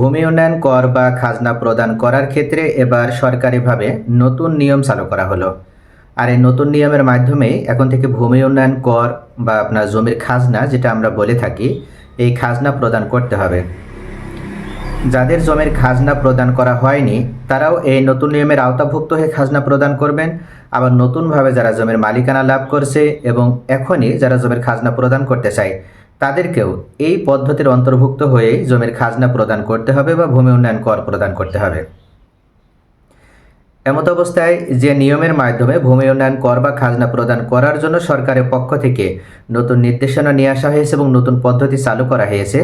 ভূমি উন্নয়ন কর বা খাজনা প্রদান করার ক্ষেত্রে এবার সরকারিভাবে নতুন নিয়ম চালু করা হলো। আর এই নতুন নিয়মের মাধ্যমেই এখন থেকে ভূমি উন্নয়ন কর বা আপনার জমির খাজনা, যেটা আমরা বলে থাকি, এই খাজনা প্রদান করতে হবে। যাদের জমির খাজনা প্রদান করা হয়নি, তারাও এই নতুন নিয়মের আওতাভুক্ত হয়ে খাজনা প্রদান করবেন। আবার নতুনভাবে যারা জমির মালিকানা লাভ করছে এবং এখনই যারা জমির খাজনা প্রদান করতে চায় তাদেরকেও এই পদ্ধতির অন্তর্ভুক্ত হয়ে জমির খাজনা প্রদান করতে হবে বা ভূমি উন্নয়ন কর প্রদান করতে হবে। এমত অবস্থায় যে নিয়মের মাধ্যমে ভূমি উন্নয়ন কর বা খাজনা প্রদান করার জন্য সরকারের পক্ষ থেকে নতুন নির্দেশনা নিয়ে আসা হয়েছে এবং নতুন পদ্ধতি চালু করা হয়েছে,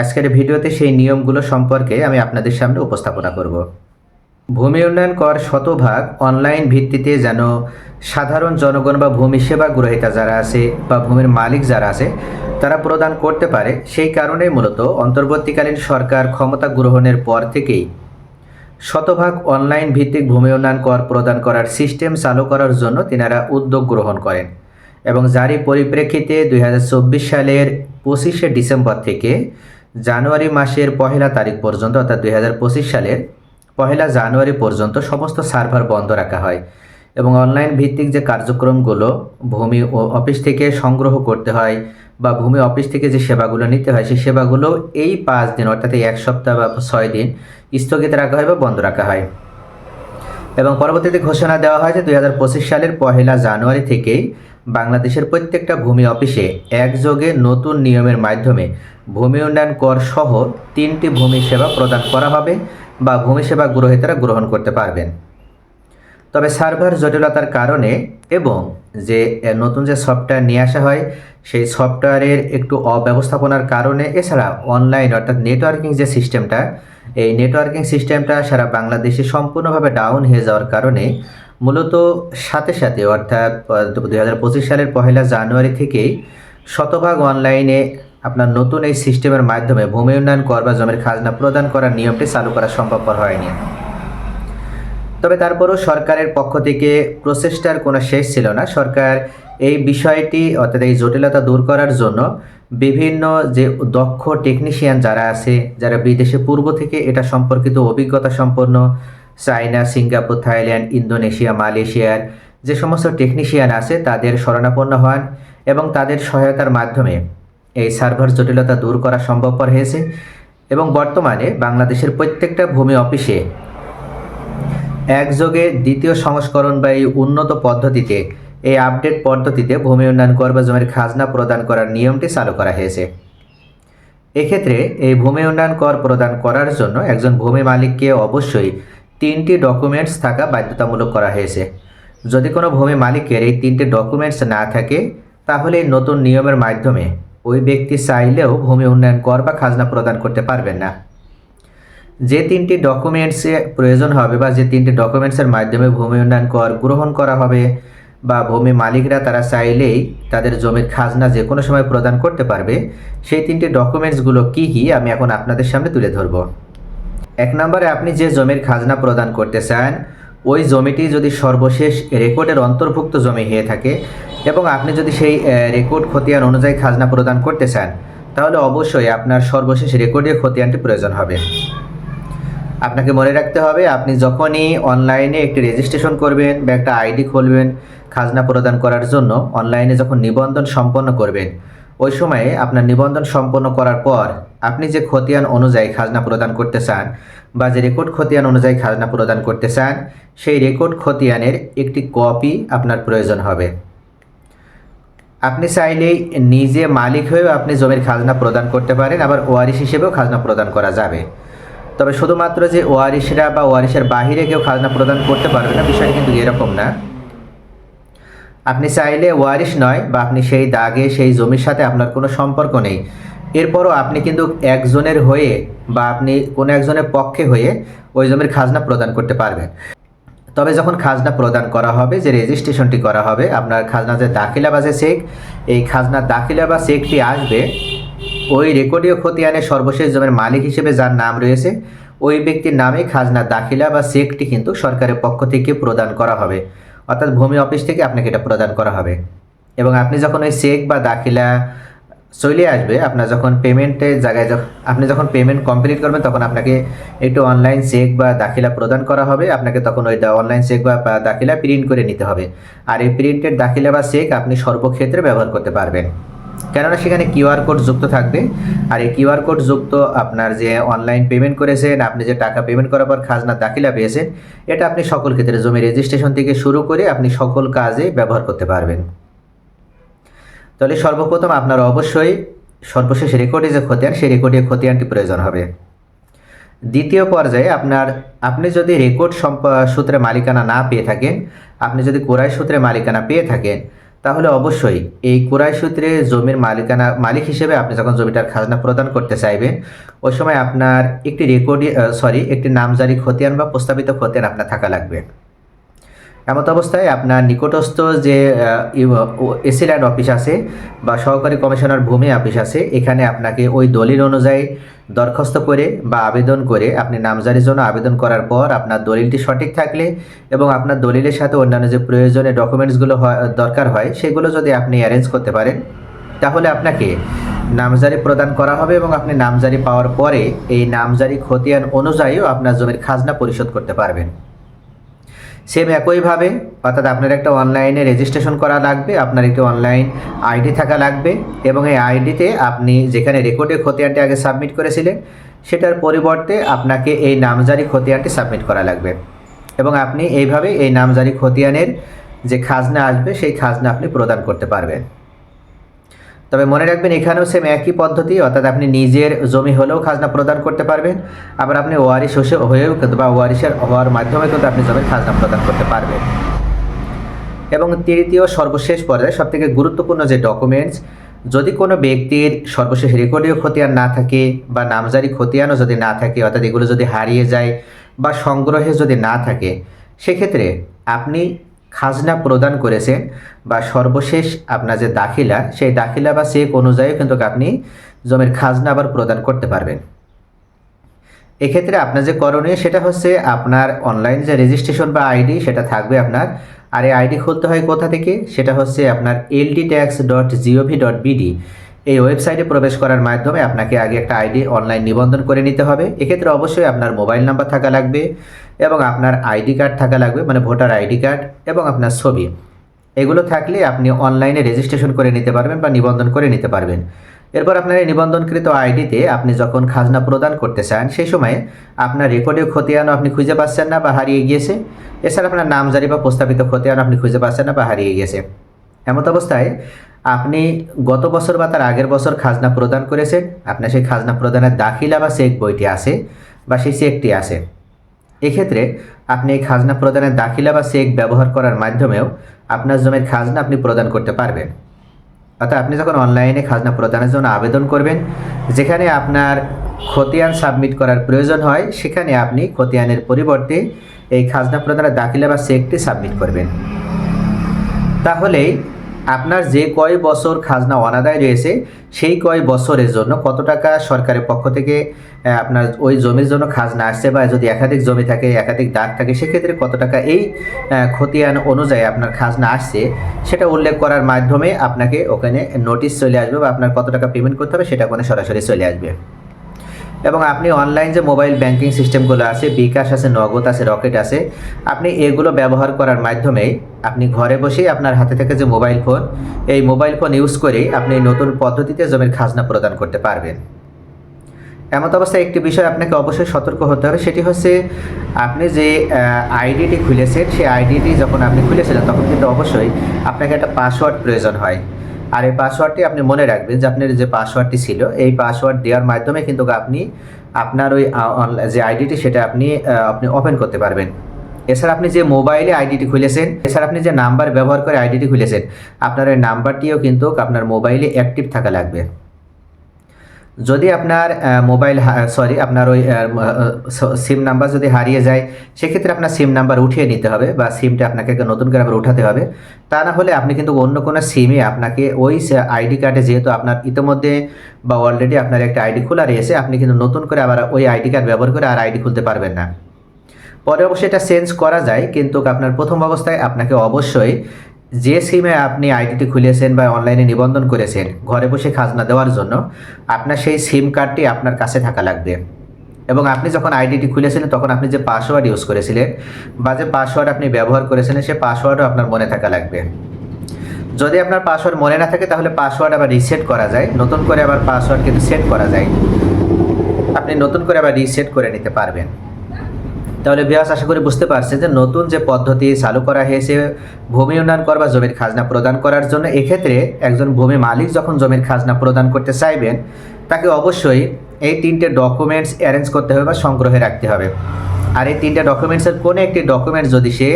আজকের ভিডিওতে সেই নিয়মগুলো সম্পর্কে আমি আপনাদের সামনে উপস্থাপনা করব। ভূমি উন্নয়ন কর শতভাগ অনলাইন ভিত্তিতে যেন সাধারণ জনগণ বা ভূমি সেবা গ্রহীতা যারা আছে বা ভূমির মালিক যারা আছে, তারা প্রদান করতে পারে। সেই কারণেই মূলত অন্তর্বর্তীকালীন সরকার ক্ষমতা গ্রহণের পর থেকেই শতভাগ অনলাইন ভিত্তিক ভূমি উন্নয়ন কর প্রদান করার সিস্টেম চালু করার জন্য তিনারা উদ্যোগ গ্রহণ করেন এবং যারই পরিপ্রেক্ষিতে দুই হাজার চব্বিশ সালের পঁচিশে ডিসেম্বর থেকে জানুয়ারি মাসের পহেলা তারিখ পর্যন্ত অর্থাৎ দুই হাজার পঁচিশ সালের পহেলা জানুয়ারি পর্যন্ত সমস্ত সার্ভার বন্ধ রাখা হয় এবং অনলাইন ভিত্তিক যে কার্যক্রমগুলো, ভূমি ও অফিস থেকে সংগ্রহ করতে হয় বা ভূমি অফিস থেকে যে সেবাগুলো নিতে হয়, সেই সেবাগুলো এই পাঁচ দিন অর্থাৎ এই এক সপ্তাহ বা ছয় দিন স্থগিত রাখা হয় বা বন্ধ রাখা হয়। এবং পরবর্তীতে ঘোষণা দেওয়া হয় যে দুই হাজার পঁচিশ সালের পহেলা জানুয়ারি থেকেই বাংলাদেশের প্রত্যেকটা ভূমি অফিসে একযোগে নতুন নিয়মের মাধ্যমে ভূমি উন্নয়ন কর সহ তিনটি ভূমি সেবা প্রদান করা হবে। বা ভূমি সেবা গ্রহীতারা গ্রহণ করতে পারবেন। তবে সার্ভার জটিলতার কারণে এবং যে নতুন যে সফটওয়্যার নিয়ে আসা হয়, সেই সফটওয়্যারের একটু অব্যবস্থাপনার কারণে এছাড়া অনলাইন অর্থাৎ নেটওয়ার্কিং যে সিস্টেমটা, এই নেটওয়ার্কিং সিস্টেমটা সারা বাংলাদেশে সম্পূর্ণভাবে ডাউন হয়ে যাওয়ার কারণে মূলত সাথে সাথে অর্থাৎ দু হাজার পঁচিশ সালের পহেলা জানুয়ারি থেকেই শতভাগ অনলাইনে আপনার নতুন এই সিস্টেমের মাধ্যমে ভূমি উন্নয়ন কর বা জমির খাজনা প্রদান করার নিয়মটি চালু করা সম্ভবপর হয়নি। তবে তারপরও সরকারের পক্ষ থেকে প্রচেষ্টার কোনো শেষ ছিল না। সরকার এই বিষয়টি, অর্থাৎ এই জটিলতা দূর করার জন্য বিভিন্ন যে দক্ষ টেকনিশিয়ান যারা আছে, যারা বিদেশে পূর্ব থেকে এটা সম্পর্কিত অভিজ্ঞতা সম্পন্ন, চায়না, সিঙ্গাপুর, থাইল্যান্ড, ইন্দোনেশিয়া, মালয়েশিয়ার যে সমস্ত টেকনিশিয়ান আছে, তাদের শরণাপন্ন হন এবং তাদের সহায়তার মাধ্যমে এই সার্ভার জটিলতা দূর করা সম্ভবপর হয়েছে এবং বর্তমানে বাংলাদেশের প্রত্যেকটা ভূমি অফিসে একযোগে দ্বিতীয় সংস্করণ বা এই উন্নত পদ্ধতিতে, এই আপডেট পদ্ধতিতে ভূমি উন্নয়ন কর বা জমির খাজনা প্রদান করার নিয়মটি চালু করা হয়েছে। এক্ষেত্রে এই ভূমি উন্নয়ন কর প্রদান করার জন্য একজন ভূমি মালিককে অবশ্যই তিনটি ডকুমেন্টস থাকা বাধ্যতামূলক করা হয়েছে। যদি কোনো ভূমি মালিকের এই তিনটি ডকুমেন্টস না থাকে, তাহলে নতুন নিয়মের মাধ্যমে ওই ব্যক্তি চাইলেও ভূমি উন্নয়ন কর বা খাজনা প্রদান করতে পারবেন না। যে তিনটি ডকুমেন্টসে প্রয়োজন হবে বা যে তিনটি ডকুমেন্টসের মাধ্যমে ভূমি উন্নয়ন কর গ্রহণ করা হবে বা ভূমি মালিকরা তারা চাইলেই তাদের জমির খাজনা যে কোনো সময় প্রদান করতে পারবে, সেই তিনটি ডকুমেন্টসগুলো কী কী আমি এখন আপনাদের সামনে তুলে ধরব। এক নম্বরে আপনি যে জমির খাজনা প্রদান করতে চান, ওই জমিটি যদি সর্বশেষ রেকর্ডের অন্তর্ভুক্ত জমি হয়ে থাকে এবং আপনি যদি সেই রেকর্ড খতিয়ান অনুযায়ী খাজনা প্রদান করতে চান, তাহলে অবশ্যই আপনার সর্বশেষ রেকর্ডের খতিয়ানটি প্রয়োজন হবে। আপনাকে মনে রাখতে হবে, আপনি যখনই অনলাইনে একটি রেজিস্ট্রেশন করবেন বা একটা আইডি খুলবেন খাজনা প্রদান করার জন্য অনলাইনে যখন নিবন্ধন সম্পন্ন করবেন, ওই সময়ে আপনার নিবন্ধন সম্পন্ন করার পর আপনি যে খতিয়ান অনুযায়ী খাজনা প্রদান করতে চান বা যে রেকর্ড খতিয়ান অনুযায়ী খাজনা প্রদান করতে চান, সেই রেকর্ড খতিয়ানের একটি কপি আপনার প্রয়োজন হবে। আপনি চাইলেই নিজে মালিক হয়েও আপনি জমির খাজনা প্রদান করতে পারেন, আবার ওয়ারিশ হিসেবেও খাজনা প্রদান করা যাবে। তবে শুধুমাত্র যে ওয়ারিশরা বা ওয়ারিশের বাহিরে কেউ খাজনা প্রদান করতে পারবে না, বিষয়টা কিন্তু এরকম না। আপনি চাইলে ওয়ারিশ নয় বা আপনি সেই দাগে, সেই জমির সাথে আপনার কোনো সম্পর্ক নেই। এরপরও আপনি কিন্তু একজনের হয়ে বা আপনি কোনো একজনের পক্ষে হয়ে ওই জমির খাজনা প্রদান করতে পারবেন। তবে যখন খাজনা প্রদান করা হবে, যে রেজিস্ট্রেশনটি করা হবে, আপনার খাজনা যে দাখিলা বা যে চেক, এই খাজনা দাখিলা বা চেকটি আসবে, ওই রেকর্ডীয় খতিয়ানের সর্বশেষ জমির মালিক হিসেবে যার নাম রয়েছে, ওই ব্যক্তির নামে খাজনা দাখিলা বা চেকটি কিন্তু সরকারের পক্ষ থেকে প্রদান করা হবে। অর্থাৎ ভূমি অফিস থেকে আপনাকে এটা প্রদান করা হবে। এবং আপনি যখন ওই চেক বা দাখিলা চলে আসবে, আপনার যখন পেমেন্টের জায়গায় যখন আপনি যখন পেমেন্ট কমপ্লিট করবেন, তখন আপনাকে একটু অনলাইন চেক বা দাখিলা প্রদান করা হবে। আপনাকে তখন ওই অনলাইন চেক বা বা দাখিলা প্রিন্ট করে নিতে হবে। আর এই প্রিন্টের দাখিলা বা চেক আপনি সর্বক্ষেত্রে ব্যবহার করতে পারবেন। কেননা সেখানে কিউআর কোড যুক্ত থাকবে। আর এই কিউআর কোড যুক্ত আপনার যে অনলাইন পেমেন্ট করেছেন, আপনি যে টাকা পেমেন্ট করার পর খাজনা দাখিলা পেয়েছেন, এটা আপনি সকল ক্ষেত্রে জমি রেজিস্ট্রেশন থেকে শুরু করে আপনি সকল কাজে ব্যবহার করতে পারবেন। তাহলে সর্বপ্রথম আপনার অবশ্যই সর্বশেষ রেকর্ডে যে খতিয়ান সেই রেকর্ডে খতিয়ানটি প্রয়োজন হবে। দ্বিতীয় পর্যায়ে আপনার, আপনি যদি রেকর্ড সূত্রে মালিকানা না পেয়ে থাকেন, আপনি যদি কোরাই সূত্রে মালিকানা পেয়ে থাকেন, তাহলে অবশ্যই এই কোরাই সূত্রে জমির মালিকানা, মালিক হিসেবে আপনি যখন জমিটার খাজনা প্রদান করতে চাইবেন, ওই সময় আপনার একটি রেকর্ডে সরি একটি নামজারি খতিয়ান বা প্রস্তাবিত খতিয়ান আপনার থাকা লাগবে। এমত অবস্থায় আপনার নিকটস্থ যে এসি ল্যান্ড অফিস আছে বা সহকারী কমিশনার ভূমি অফিস আছে, এখানে আপনাকে ওই দলিল অনুযায়ী দরখাস্ত করে বা আবেদন করে আপনি নামজারির জন্য আবেদন করার পর আপনার দলিলটি সঠিক থাকলে এবং আপনার দলিলের সাথে অন্যান্য যে প্রয়োজনীয় ডকুমেন্টসগুলো দরকার হয়, সেগুলো যদি আপনি অ্যারেঞ্জ করতে পারেন, তাহলে আপনাকে নামজারি প্রদান করা হবে এবং আপনি নামজারি পাওয়ার পরে এই নামজারি খতিয়ান অনুযায়ীও আপনার জমির খাজনা পরিশোধ করতে পারবেন। সেম একইভাবে অর্থাৎ আপনার একটা অনলাইনে রেজিস্ট্রেশন করা লাগবে, আপনার একটি অনলাইন আইডি থাকা লাগবে, এবং এই আইডিতে আপনি যেখানে রেকর্ডে খতিয়ানটি আগে সাবমিট করেছিলেন, সেটার পরিবর্তে আপনাকে এই নামজারি খতিয়ানটি সাবমিট করা লাগবে। এবং আপনি এইভাবে এই নামজারি খতিয়ানের যে খাজনা আসবে, সেই খাজনা আপনি প্রদান করতে পারবেন। তবে মনে রাখবেন, এখানেও সেম একই পদ্ধতি, অর্থাৎ আপনি নিজের জমি হলেও খাজনা প্রদান করতে পারবেন, আবার আপনি ওয়ারিশ হয়েও কিন্তু বা ওয়ারিশের হওয়ার মাধ্যমে কিন্তু আপনি জমির খাজনা প্রদান করতে পারবেন। এবং তৃতীয়, সর্বশেষ পর্যায়ে সবথেকে গুরুত্বপূর্ণ যে ডকুমেন্টস যদি কোনো ব্যক্তির সর্বশেষ রেকর্ডীয় খতিয়ান না থাকে বা নামজারি খতিয়ানও যদি না থাকে, অর্থাৎ এগুলো যদি হারিয়ে যায় বা সংগ্রহে যদি না থাকে, সেক্ষেত্রে আপনি খাজনা প্রদান করেছেন বা সর্বশেষ আপনার যে দাখিলা, সেই দাখিলা বা চেক অনুযায়ী কিন্তু আপনি জমির খাজনা আবার প্রদান করতে পারবেন। এক্ষেত্রে আপনার যে করণীয় সেটা হচ্ছে আপনার অনলাইন যে রেজিস্ট্রেশন বা আইডি সেটা থাকবে আপনার। আর এই আইডি খুলতে হয় কোথা থেকে? সেটা হচ্ছে আপনার LD tax dot gov dot BD এই ওয়েবসাইটে প্রবেশ করার মাধ্যমে আপনাকে আগে একটা আইডি অনলাইন নিবন্ধন করে নিতে হবে। এক্ষেত্রে অবশ্যই আপনার মোবাইল নাম্বার থাকা লাগবে। এবং আপনার আইডি কার্ড থাকা লাগবে মানে ভোটার আইডি কার্ড এবং আপনার ছবি। এগুলো থাকলে আপনি অনলাইনে রেজিস্ট্রেশন করে নিতে পারবেন বা নিবন্ধন করে নিতে পারবেন। এরপর আপনার এই নিবন্ধনকৃত আইডিতে আপনি যখন খাজনা প্রদান করতে চান, সেই সময় আপনার রেকর্ডীয় খতিয়ানও আপনি খুঁজে পাচ্ছেন না বা হারিয়ে গিয়েছে। এছাড়া আপনার নামজারি বা প্রস্তাবিত খতিয়ান আপনি খুঁজে পাচ্ছেন না বা হারিয়ে গিয়েছে। এমত অবস্থায় আপনি গত বছর বা তার আগের বছর খাজনা প্রদান করেছেন, আপনার সেই খাজনা প্রদানের দাখিলা বা চেক বইটি আছে বা সেই চেকটি আছে। এক্ষেত্রে আপনি এই খাজনা প্রদানের দাখিলা বা চেক ব্যবহার করার মাধ্যমেও আপনার জমির খাজনা আপনি প্রদান করতে পারবেন। অর্থাৎ আপনি যখন অনলাইনে খাজনা প্রদানের জন্য আবেদন করবেন, যেখানে আপনার খতিয়ান সাবমিট করার প্রয়োজন হয়, সেখানে আপনি খতিয়ানের পরিবর্তে এই খাজনা প্রদানের দাখিলা বা চেকটি সাবমিট করবেন। তাহলেই আপনার যে কয় বছর খাজনা অনাদায় রয়েছে, সেই কয় বছরের জন্য কত টাকা সরকারের পক্ষ থেকে আপনার ওই জমির জন্য খাজনা আসছে বা যদি একাধিক জমি থাকে, একাধিক দাগ থাকে, সেক্ষেত্রে কত টাকা এই খতিয়ান অনুযায়ী আপনার খাজনা আসছে, সেটা উল্লেখ করার মাধ্যমে আপনাকে ওখানে নোটিশ চলে আসবে বা আপনার কত টাকা পেমেন্ট করতে হবে সেটা ওখানে সরাসরি চলে আসবে। এবং আপনি অনলাইন যে মোবাইল ব্যাংকিং সিস্টেমগুলো আছে, বিকাশ আছে, নগদ আছে, রকেট আছে, আপনি এগুলো ব্যবহার করার মাধ্যমে আপনি ঘরে বসেই আপনার হাতে থেকে যে মোবাইল ফোন এই মোবাইল ফোন ইউজ করেই আপনি নতুন পদ্ধতিতে জমির খাজনা প্রদান করতে পারবেন। এমত অবস্থায় একটি বিষয় আপনাকে অবশ্যই সতর্ক হতে হবে, সেটি হচ্ছে আপনি যে আইডিটি খুলেছেন, সেই আইডিটি যখন আপনি খুলেছিলেন, তখন কিন্তু অবশ্যই আপনাকে একটা পাসওয়ার্ড প্রয়োজন হয়। আর এই পাসওয়ার্ডটি আপনি মনে রাখবেন যে আপনার যে পাসওয়ার্ডটি ছিল, এই পাসওয়ার্ড দেওয়ার মাধ্যমে কিন্তু আপনি আপনার ওই যে আইডিটি সেটা আপনি আপনি ওপেন করতে পারবেন। এছাড়া আপনি যে মোবাইলে আইডিটি খুলেছেন, এছাড়া আপনি যে নাম্বার ব্যবহার করে আইডিটি খুলেছেন, আপনার ওই নাম্বারটিও কিন্তু আপনার মোবাইলে অ্যাক্টিভ থাকা লাগবে। যদি আপনার মোবাইল সরি আপনার ওই সিম নাম্বার যদি হারিয়ে যায়, সেক্ষেত্রে আপনার সিম নাম্বার উঠিয়ে নিতে হবে বা সিমটা আপনাকে নতুন করে আবার উঠাতে হবে। তা না হলে আপনি কিন্তু অন্য কোনো সিমে আপনাকে ওই আইডি কার্ডে যেহেতু আপনার ইতিমধ্যে বা অলরেডি আপনার একটা আইডি খোলা রয়েছে, আপনি কিন্তু নতুন করে আবার ওই আইডি কার্ড ব্যবহার করে আর আইডি খুলতে পারবেন না। পরে অবশ্যই এটা চেঞ্জ করা যায়, কিন্তু আপনার প্রথম অবস্থায় আপনাকে অবশ্যই যে সিমে আপনি আইডিটি খুলেছেন বা অনলাইনে নিবন্ধন করেছেন, ঘরে বসে খাজনা দেওয়ার জন্য আপনার সেই সিম কার্ডটি আপনার কাছে থাকা লাগবে। এবং আপনি যখন আইডিটি খুলেছিলেন, তখন আপনি যে পাসওয়ার্ড ইউজ করেছিলেন বা যে পাসওয়ার্ড আপনি ব্যবহার করেছিলেন, সে পাসওয়ার্ডও আপনার মনে থাকা লাগবে। যদি আপনার পাসওয়ার্ড মনে না থাকে, তাহলে পাসওয়ার্ড আবার রিসেট করা যায়। নতুন করে আবার পাসওয়ার্ড কিন্তু সেট করা যায়। আপনি নতুন করে আবার রিসেট করে নিতে পারবেন। তাহলে বিয়াস আশা করি বুঝতে পারছেন যে নতুন যে পদ্ধতি চালু করা হয়েছে ভূমি উন্নয়ন কর বা জমির খাজনা প্রদান করার জন্য, এক্ষেত্রে একজন ভূমি মালিক যখন জমির খাজনা প্রদান করতে চাইবেন, তাকে অবশ্যই এই তিনটে ডকুমেন্টস অ্যারেঞ্জ করতে হবে বা সংগ্রহে রাখতে হবে। আর এই তিনটে ডকুমেন্টসের কোনো একটি ডকুমেন্ট যদি সে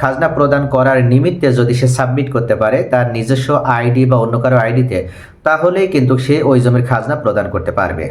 খাজনা প্রদান করার নিমিত্তে যদি সে সাবমিট করতে পারে, তার নিজস্ব আইডি বা অন্য কারও আইডিতে তাহলেই কিন্তু সে ওই জমির খাজনা প্রদান করতে পারবে।